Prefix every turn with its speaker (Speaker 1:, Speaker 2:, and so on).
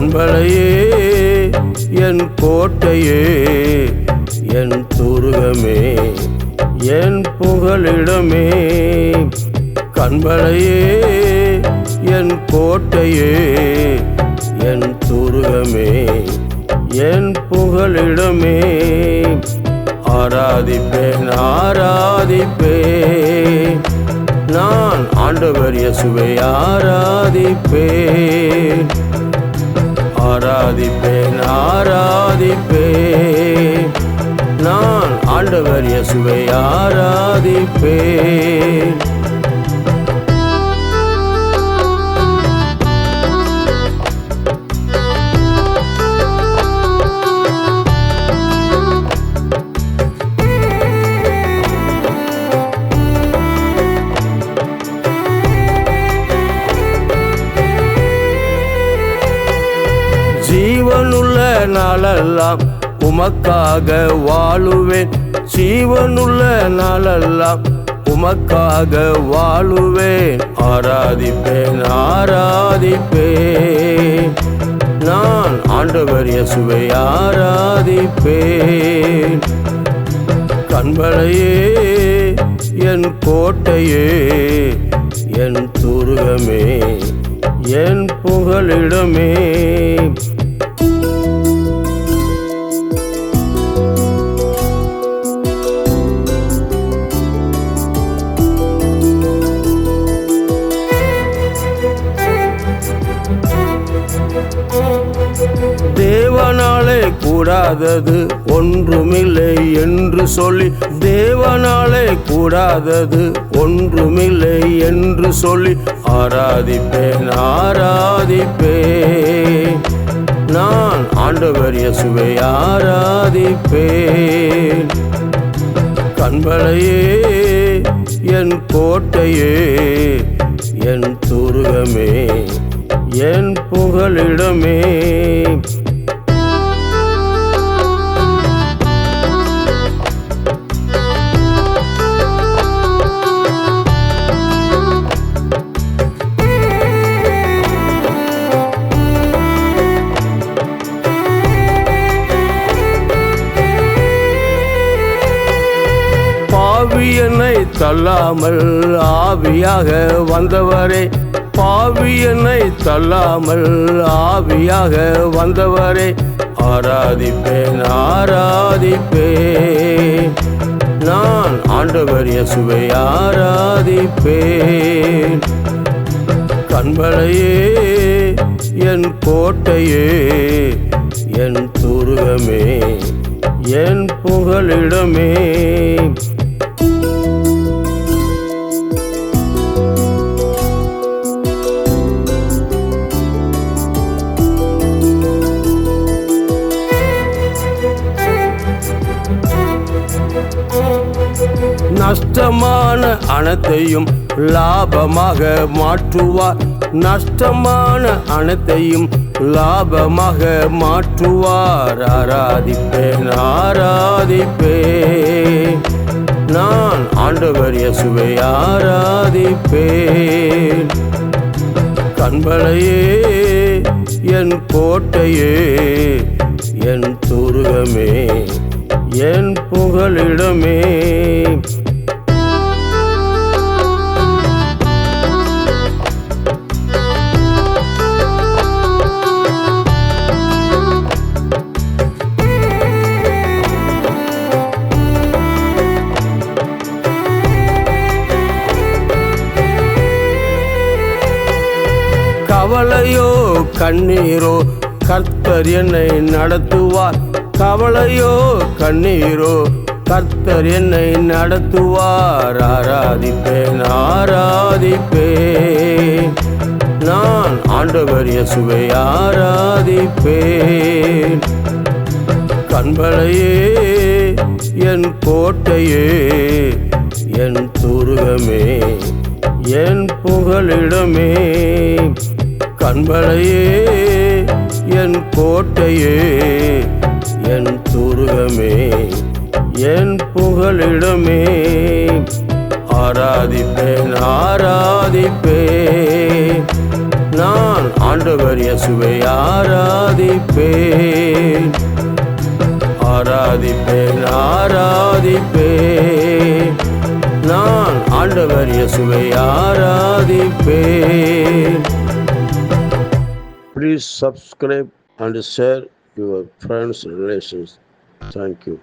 Speaker 1: கண்பலையே என் கோட்டையே என் துருகமே என் புகழிடமே கண்பளையே என் கோட்டையே என் துருகமே என் புகழிடமே ஆராதிப்பேன் ஆராதிப்பேன். நான் ஆண்டவர் இயேசுவை ஆராதிப்பேன். ஆராதிப்பேன் ஆராதிப்பேன் நான் ஆண்டவர் இயேசுவை ஆராதிப்பேன். ஜீவனுள்ள நாளெல்லாம் உமக்காக வாழுவேன். ஜீவனுள்ள நாளெல்லாம் உமக்காக வாழுவேன். ஆராதிப்பேன் ஆராதிப்பேன். நான் ஆண்டவர் இயேசுவை ஆராதிப்பேன். கண்பலையே என் கோட்டையே என் துருகமே என் புகலிடமே. கூடாதது ஒன்றுமில்லை என்று சொல்லி தேவனாலே கூடாதது ஒன்றுமில்லை என்று சொல்லி ஆராதிப்பேன் ஆராதிப்பேன். நான் ஆண்டவர் இயேசுவை ஆராதிப்பேன். கண்பலையே என் கோட்டையே என் துருகமே என் பாவி என்னை தள்ளாமல் ஆவியாக வந்தவரே. பாவி என்னை தள்ளாமல் ஆவியாக வந்தவரே. ஆராதிப்பேன் ஆராதிப்பேன். நான் ஆண்டவர் இயேசுவை ஆராதிப்பேன். கண்பலையே என் கோட்டையே என் துருகமே என் புகலிடமே. நஷ்டமான அனைத்தையும் லாபமாக மாற்றுவார். நஷ்டமான அனைத்தையும் லாபமாக மாற்றுவார். ஆராதிப்பேன் ஆராதிப்பேன். நான் ஆண்டவர் இயேசுவை ஆராதிப்பேன். கண்பலையே என் கோட்டையே என் துருகமே என் புகலிடமே கவலையோ கண்ணீரோ கர்த்தர் என்னை நடத்துவார். கவலையோ கண்ணீரோ கர்த்தர் என்னை நடத்துவார். ஆராதிப்பேன் ஆராதிப்பேன். நான் ஆண்டவர் இயேசுவை ஆராதிப்பேன். கண்பலையே என் கோட்டையே என் துருகமே என் புகழிடமே கண்பலையே என் கோட்டையே என் துருகமே என் புகழிடமே. ஆராதிப்பேன் ஆராதிப்பேன். நான் ஆண்டவர் இயேசுவை ஆராதிப்பேன். ஆராதிப்பேன் ஆராதிப்பேன். நான் ஆண்டவர் இயேசுவை ஆராதிப்பேன். Please subscribe and share your friends' relations. Thank you.